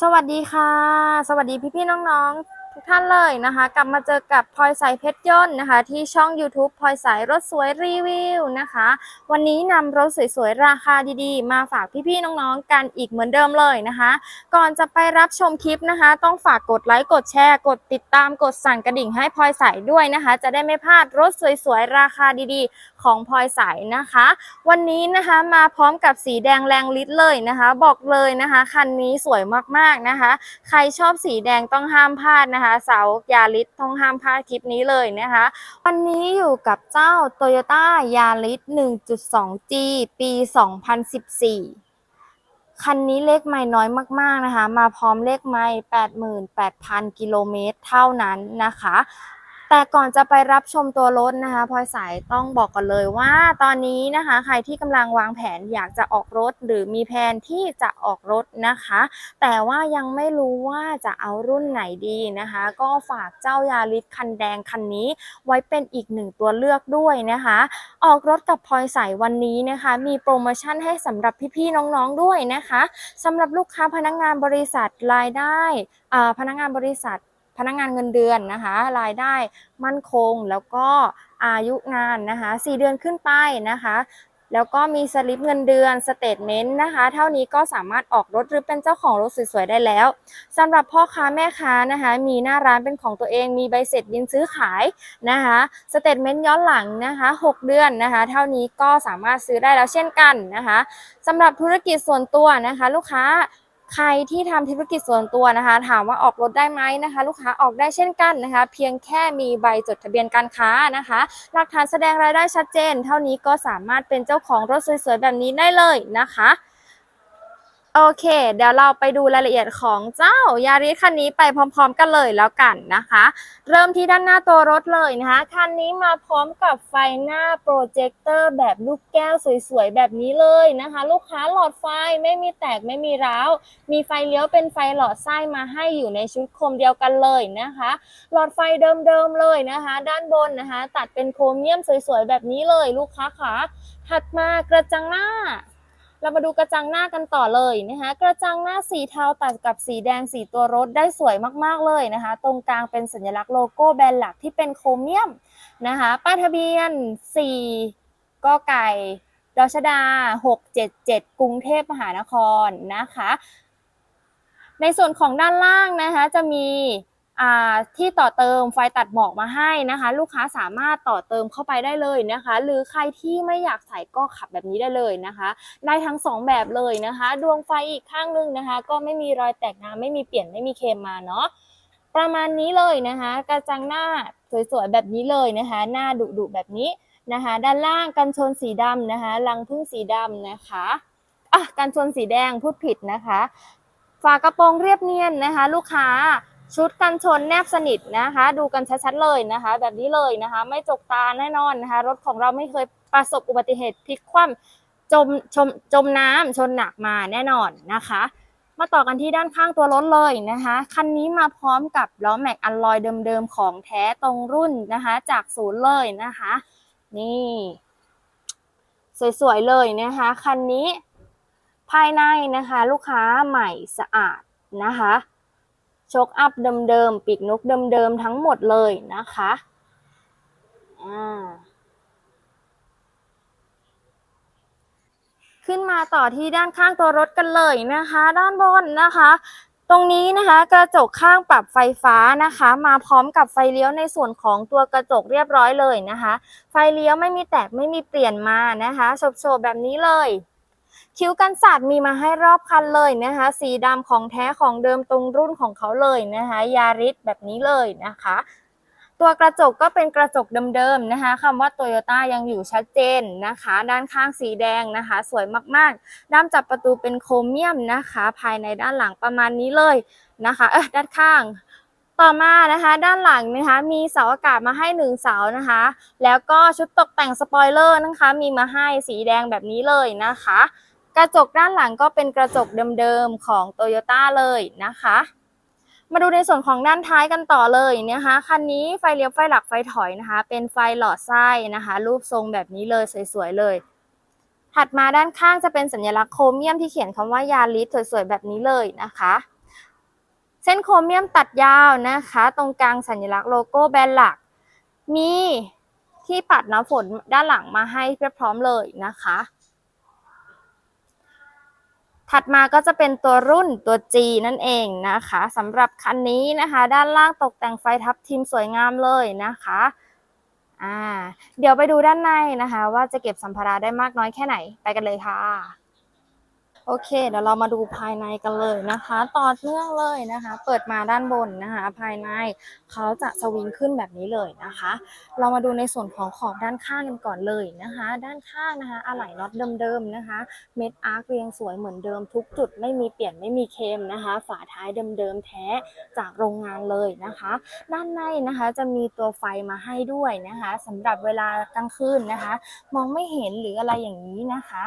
สวัสดีค่ะ สวัสดีพี่พี่น้องๆ ทุกท่านเลยนะคะ กลับมาเจอกับพลอยสายเพชรยนต์นะคะ ที่ช่อง YouTube พลอยสายรถสวยรีวิวนะคะ วันนี้นำรถสวยๆ ราคาดีๆ มาฝากพี่ๆ น้องๆ กันอีกเหมือนเดิมเลยนะคะ ก่อนจะไปรับชมคลิปนะคะ ต้องฝากกดไลค์กดแชร์กดติดตามกดสั่นกระดิ่งให้พลอยสายด้วยนะคะ จะได้ไม่พลาดรถสวยๆ ราคาดีๆ ของพลอยสายนะคะ วันนี้นะคะมาพร้อมกับสีแดงแรงฤทธิ์เลยนะคะ บอกเลยนะคะคันนี้สวยมากๆนะคะ ใครชอบสีแดงต้องห้ามพลาดนะคะเสายาริสต้องห้ามพลาดคลิปนี้เลยนะคะ วันนี้อยู่กับเจ้า Toyota Yaris 1.2G ปี 2014 คันนี้เลขไม่น้อยมาก ๆ นะคะ มาพร้อมเลขไม่88,000 กิโลเมตรเท่านั้นนะคะ แต่ก่อนจะไปรับชมตัวรถนะคะพลอยสายต้องบอกก่อนเลยว่า ตอนนี้นะคะ ใครที่กำลังวางแผนอยากจะออกรถ หรือมีแผนที่จะออกรถนะคะ แต่ว่ายังไม่รู้ว่าจะเอารุ่นไหนดีนะคะ ก็ฝากเจ้ายาริสคันแดงคันนี้ ไว้เป็นอีกหนึ่งตัวเลือกด้วยนะคะ ออกรถกับพลอยสายวันนี้นะคะ มีโปรโมชั่นให้สำหรับพี่ๆน้องๆด้วยนะคะสำหรับลูกค้าพนักงานบริษัทรายได้พนักงานบริษัท พนักงานเงินเดือนนะคะ รายได้มั่นคงแล้วก็อายุงานนะคะ4เดือนขึ้นไปนะคะ แล้วก็มีสลิปเงินเดือนสเตทเมนต์นะคะ เท่านี้ก็สามารถออกรถหรือเป็นเจ้าของรถสวยๆได้แล้วสำหรับพ่อค้าแม่ค้านะคะ มีหน้าร้านเป็นของตัวเองมีใบเสร็จยินซื้อขายนะคะสเตทเมนต์ย้อนหลังนะคะ 6 เดือนนะคะ เท่านี้ก็สามารถซื้อได้แล้วเช่นกันนะคะสำหรับธุรกิจส่วนตัวนะคะ ลูกค้า ใครที่ทำธุรกิจส่วนตัวนะคะ ถามว่าออกรถได้ไหมนะคะ ลูกค้าออกได้เช่นกันนะคะ เพียงแค่มีใบจดทะเบียนการค้านะคะ หลักฐานแสดงรายได้ชัดเจน เท่านี้ก็สามารถเป็นเจ้าของรถสวยๆแบบนี้ได้เลยนะคะ โอเค เดี๋ยวเราไปดูรายละเอียดของเจ้ายาริสคันนี้ไปพร้อมๆกันเลยแล้วกันนะคะ เริ่มที่ด้านหน้าตัวรถเลยนะคะ คันนี้มาพร้อมกับไฟหน้าโปรเจคเตอร์แบบลูกแก้วสวยๆ แบบนี้เลยนะคะ ลูกค้าหลอดไฟไม่มีแตกไม่มีร้าว มีไฟเลี้ยวเป็นไฟหลอดไส้มาให้อยู่ในชุดโคมเดียวกันเลยนะคะ หลอดไฟเดิมๆเลยนะคะ ด้านบนนะคะ ตัดเป็นโครเมียมสวยๆ แบบนี้เลย ลูกค้าขาถัดมากระจังหน้า เรามาดูกระจังหน้ากันต่อเลยนะคะกระจังหน้าสีเทาตัดกับสีแดงสีตัวรถได้สวยมากๆเลยนะคะ ตรงกลางเป็นสัญลักษณ์โลโก้แบรนด์หลักที่เป็นโครเมียมนะคะป้ายทะเบียน 4กไก่ดชดา 677 กรุงเทพมหานครนะคะ ในส่วนของด้านล่างนะคะจะมี ที่ต่อเติมไฟตัดหมอกมาให้นะคะ ลูกค้าสามารถต่อเติมเข้าไปได้เลยนะคะ หรือใครที่ไม่อยากใส่ก็ขับแบบนี้ได้เลยนะคะ ได้ทั้งสองแบบเลยนะคะ ดวงไฟอีกข้างนึงนะคะ ก็ไม่มีรอยแตกน้ำไม่มีเปลี่ยนไม่มีเคมมาเนาะประมาณนี้เลยนะคะ กระจังหน้าสวยๆแบบนี้เลยนะคะ หน้าดุๆแบบนี้นะคะ ด้านล่างกันชนสีดำนะคะรังพึ่งสีดำนะคะอะกันชนสีแดงพูดผิดนะคะ ฝากระโปรงเรียบเนียนนะคะ ลูกค้า ชุดกันชนแนบสนิทนะคะ ดูกันชัดๆเลยนะคะ แบบนี้เลยนะคะ ไม่จกตาแน่นอนนะคะ รถของเราไม่เคยประสบอุบัติเหตุพลิกคว่ำจมชมจมน้ำชนหนักมาแน่นอนนะคะ มาต่อกันที่ด้านข้างตัวรถเลยนะคะคันนี้มาพร้อมกับล้อแม็กอัลลอยเดิมๆของแท้ตรงรุ่นนะคะ จากศูนย์เลยนะคะ นี่ สวยๆเลยนะคะคันนี้ภายในนะคะ ลูกค้าใหม่สะอาดนะคะ ชกอัพเดิมๆ ปีกนกเดิมๆ ทั้งหมดเลยนะคะอ่าขึ้นมาต่อที่ด้านข้างตัวรถกันเลยนะคะ ด้านบนนะคะ ตรงนี้นะคะกระจกข้างปรับไฟฟ้านะคะ มาพร้อมกับไฟเลี้ยวในส่วนของตัวกระจกเรียบร้อยเลยนะคะ ไฟเลี้ยวไม่มีแตกไม่มีเปลี่ยนมานะคะโฉบๆแบบนี้เลย คิ้วกันสาดมีมาให้รอบคันเลยนะคะ สีดำของแท้ของเดิมตรงรุ่นของเขาเลยนะคะ ยาริสแบบนี้เลยนะคะ ตัวกระจกก็เป็นกระจกเดิมๆนะคะคำว่าโตโยต้ายังอยู่ชัดเจนนะคะ ด้านข้างสีแดงนะคะ สวยมากๆ ด้ามจับประตูเป็นโครเมียมนะคะ ภายในด้านหลังประมาณนี้เลยนะคะ เออด้านข้างต่อมานะคะด้านหลังนะคะมีเสาอากาศมาให้หนึ่งเสานะคะ แล้วก็ชุดตกแต่งสปอยเลอร์นะคะ มีมาให้สีแดงแบบนี้เลยนะคะ กระจกด้านหลังก็เป็นกระจกเดิมๆของ t o y ยต้าเลยนะคะ มาดูในส่วนของด้านท้ายกันต่อเลยนะคะคันนี้ไฟเลี้ยวไฟหลักไฟถอยนะคะ เป็นไฟหลอดไส้นะคะ รูปทรงแบบนี้เลยสวยๆเลย ถัดมาด้านข้างจะเป็นสัญลักษณ์โครเมียมที่เขียนคำว่ายาลิสสวยๆแบบนี้เลยนะคะเส้นโครเมียมตัดยาวนะคะ ตรงกลางสัญลักษณ์โลโก้แบรนด์หลัก มีที่ปัดน้ำฝนด้านหลังมาให้เรียบพร้อมเลยนะคะ ถัดมาก็จะเป็นตัวรุ่นตัว G นั่นเองนะคะสำหรับคันนี้นะคะ ด้านล่างตกแต่งไฟทับทิมสวยงามเลยนะคะอ่าเดี๋ยวไปดูด้านในนะคะ ว่าจะเก็บสัมภาระได้มากน้อยแค่ไหนไปกันเลยค่ะ โอเค เดี๋ยวเรามาดูภายในกันเลยนะคะ ต่อเนื่องเลยนะคะ เปิดมาด้านบนนะคะ ภายในเขาจะสวิงขึ้นแบบนี้เลยนะคะ เรามาดูในส่วนของขอบด้านข้างกันก่อนเลยนะคะ ด้านข้างนะคะอะไหล่น็อตเดิมๆนะคะ เม็ดอาร์คเรียงสวยเหมือนเดิมทุกจุดไม่มีเปลี่ยนไม่มีเค็มนะคะ ฝาท้ายเดิมๆแท้จากโรงงานเลยนะคะ ด้านในนะคะจะมีตัวไฟมาให้ด้วยนะคะสำหรับเวลากลางคืนนะคะ มองไม่เห็นหรืออะไรอย่างนี้นะคะ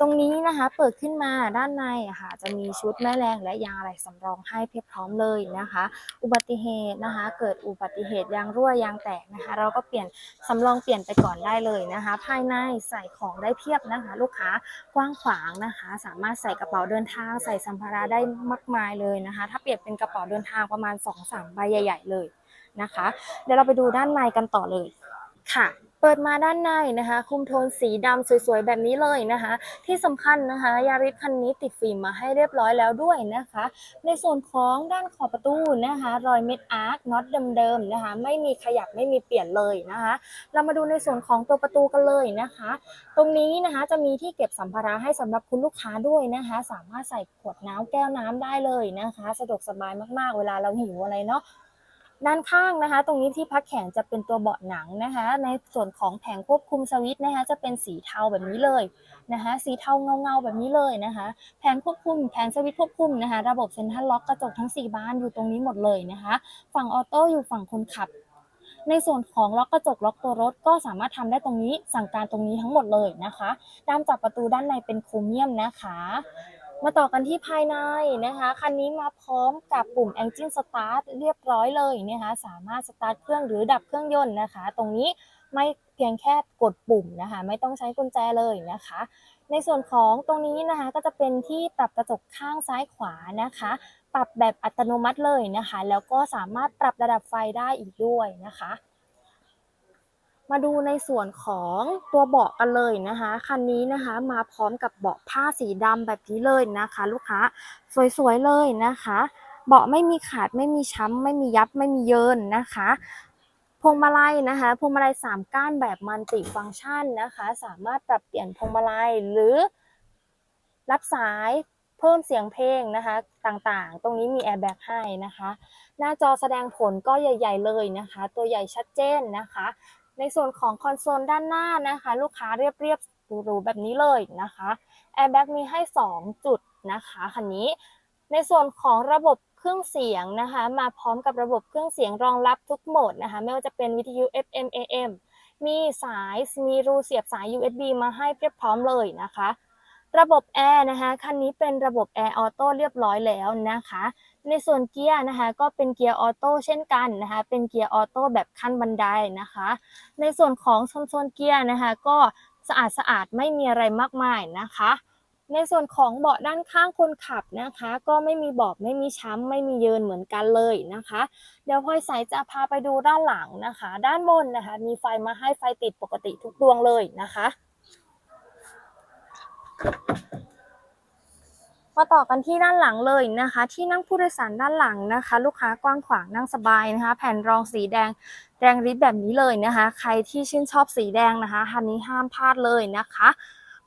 ตรงนี้นะคะเปิดขึ้นมาด้านในค่ะจะมีชุดแม่แรงและยางอะไหล่สำรองให้เพียบพร้อมเลยนะคะ อุบัติเหตุนะคะ เกิดอุบัติเหตุยางรั่วยางแตกนะคะ เราก็เปลี่ยนสำรองเปลี่ยนไปก่อนได้เลยนะคะ ภายในใส่ของได้เพียบนะคะ ลูกค้ากว้างขวางนะคะ สามารถใส่กระเป๋าเดินทาง ใส่สัมภาระได้มากมายเลยนะคะ ถ้าเปรียบเป็นกระเป๋าเดินทางประมาณ2-3ใบใหญ่ ๆ เลยนะคะ เดี๋ยวเราไปดูด้านในกันต่อเลยค่ะ เปิดมาด้านในนะคะ คุมโทนสีดำสวยๆ แบบนี้เลยนะคะ ที่สำคัญนะคะ ยาริสคันนี้ติดฟิล์มมาให้เรียบร้อยแล้วด้วยนะคะ ในส่วนของด้านขอบประตูนะคะ รอยเม็ดอาร์คน็อตเดิมๆนะคะ ไม่มีขยับไม่มีเปลี่ยนเลยนะคะ เรามาดูในส่วนของตัวประตูกันเลยนะคะ ตรงนี้นะคะจะมีที่เก็บสัมภาระให้สำหรับคุณลูกค้าด้วยนะคะ สามารถใส่ขวดน้ำแก้วน้ำได้เลยนะคะ สะดวกสบายมากๆ เวลาเราหิวอะไรเนาะ ด้านข้างนะคะ ตรงนี้ที่พักแขนจะเป็นตัวเบาะหนังนะคะ ในส่วนของแผงควบคุมสวิตช์นะคะ จะเป็นสีเทาแบบนี้เลยนะคะ สีเทาเงาๆแบบนี้เลยนะคะ แผงควบคุมแผงสวิตช์ควบคุมนะคะ ระบบเซ็นทรัลล็อกกระจกทั้ง 4 บานอยู่ตรงนี้หมดเลยนะคะ ฝั่งออโต้อยู่ฝั่งคนขับ ในส่วนของล็อกกระจกล็อกตัวรถก็สามารถทำได้ตรงนี้สั่งการตรงนี้ทั้งหมดเลยนะคะด้ามจับประตูด้านในเป็นโครเมียมนะคะ มาต่อกันที่ภายในนะคะ คันนี้มาพร้อมกับปุ่ม Engine Start เรียบร้อยเลยนะคะ สามารถสตาร์ทเครื่องหรือดับเครื่องยนต์นะคะ ตรงนี้ไม่เพียงแค่กดปุ่มนะคะ ไม่ต้องใช้กุญแจเลยนะคะ ในส่วนของตรงนี้นะคะก็จะเป็นที่ปรับกระจกข้างซ้ายขวานะคะ ปรับแบบอัตโนมัติเลยนะคะ แล้วก็สามารถปรับระดับไฟได้อีกด้วยนะคะ มาดูในส่วนของตัวเบาะกันเลยนะคะ คันนี้นะคะมาพร้อมกับเบาะผ้าสีดำแบบนี้เลยนะคะ ลูกค้าสวยๆเลยนะคะ เบาะไม่มีขาดไม่มีช้ำ ไม่มียับไม่มีเยินนะคะพวงมาลัยนะคะพวงมาลัยสามก้านแบบมัลติฟังก์ชันนะคะ สามารถปรับเปลี่ยนพวงมาลัยหรือ รับสายเพิ่มเสียงเพลงนะคะต่างๆ ตรงนี้มีแอร์แบ็กให้นะคะ หน้าจอแสดงผลก็ใหญ่ ๆ เลยนะคะ ตัวใหญ่ชัดเจนนะคะ ในส่วนของคอนโซลด้านหน้านะคะ ลูกค้าเรียบๆหรูๆแบบนี้เลยนะคะแอร์แบ็กมีให้ 2 จุดนะคะคันนี้ ในส่วนของระบบเครื่องเสียงนะคะ มาพร้อมกับระบบเครื่องเสียงรองรับทุกโหมดนะคะ ไม่ว่าจะเป็นวิทยุ FM AM มีสายมีรูเสียบสาย USB มาให้เรียบพร้อมเลยนะคะ ระบบแอร์นะคะคันนี้เป็นระบบแอร์ออโต้เรียบร้อยแล้วนะคะ ในส่วนเกียร์นะคะก็เป็นเกียร์ออโต้เช่นกันนะคะ เป็นเกียร์ออโต้แบบขั้นบันไดนะคะ ในส่วนของโซนเกียร์นะคะ ก็สะอาดสะอาดไม่มีอะไรมากมายนะคะ ในส่วนของเบาะด้านข้างคนขับนะคะ ก็ไม่มีเบาะไม่มีช้ำไม่มีเยินเหมือนกันเลยนะคะ เดี๋ยวพลอยสายจะพาไปดูด้านหลังนะคะ ด้านบนนะคะ มีไฟมาให้ไฟติดปกติทุกดวงเลยนะคะ มาต่อกันที่ด้านหลังเลยนะคะ ที่นั่งผู้โดยสารด้านหลังนะคะ ลูกค้ากว้างขวางนั่งสบายนะคะ แผ่นรองสีแดงแดงริบแบบนี้เลยนะคะ ใครที่ชื่นชอบสีแดงนะคะคันนี้ห้ามพลาดเลยนะคะ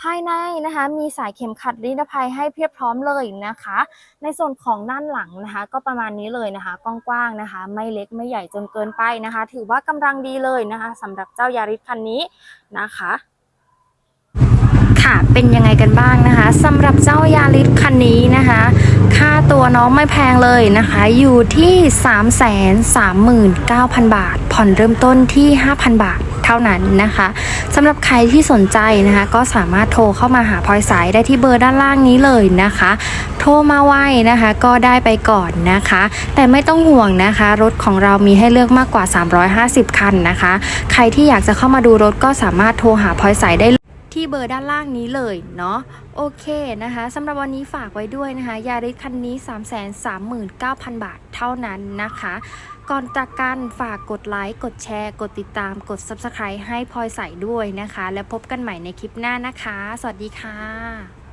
ภายในนะคะมีสายเข็มขัดนิรภัยให้เพียบพร้อมเลยนะคะ ในส่วนของด้านหลังนะคะ ก็ประมาณนี้เลยนะคะกว้างๆนะคะ ไม่เล็กไม่ใหญ่จนเกินไปนะคะ ถือว่ากำลังดีเลยนะคะสำหรับเจ้ายาริสคันนี้นะคะ ค่ะเป็นยังไงกันบ้างนะคะสำหรับเจ้ายาริสคันนี้นะคะ ค่าตัวน้องไม่แพงเลยนะคะ อยู่ที่ 339,000 บาท ผ่อนเริ่มต้นที่ 5,000 บาทเท่านั้นนะคะสำหรับใครที่สนใจนะคะ ก็สามารถโทรเข้ามาหาพลอยสายได้ที่เบอร์ด้านล่างนี้เลยนะคะ โทรมาไวนะคะ ก็ได้ไปก่อนนะคะ แต่ไม่ต้องห่วงนะคะ รถของเรามีให้เลือกมากกว่า 350 คันนะคะ ใครที่อยากจะเข้ามาดูรถก็สามารถโทรหาพลอยสายได้ ที่เบอร์ด้านล่างนี้เลยเนาะโอเคนะคะสำหรับวันนี้ฝากไว้ด้วยนะคะยาริสคันนี้ 339,000 บาทเท่านั้นนะคะ ก่อนจากกันฝากกดไลค์ กดแชร์ กดติดตาม กด Subscribe ให้พลอยใส่ด้วยนะคะ แล้วพบกันใหม่ในคลิปหน้านะคะ สวัสดีค่ะ